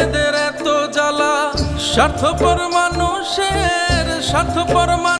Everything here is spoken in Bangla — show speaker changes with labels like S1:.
S1: বিচ্ছেদের এত জ্বালা স্বার্থপর মানুষের স্বার্থপর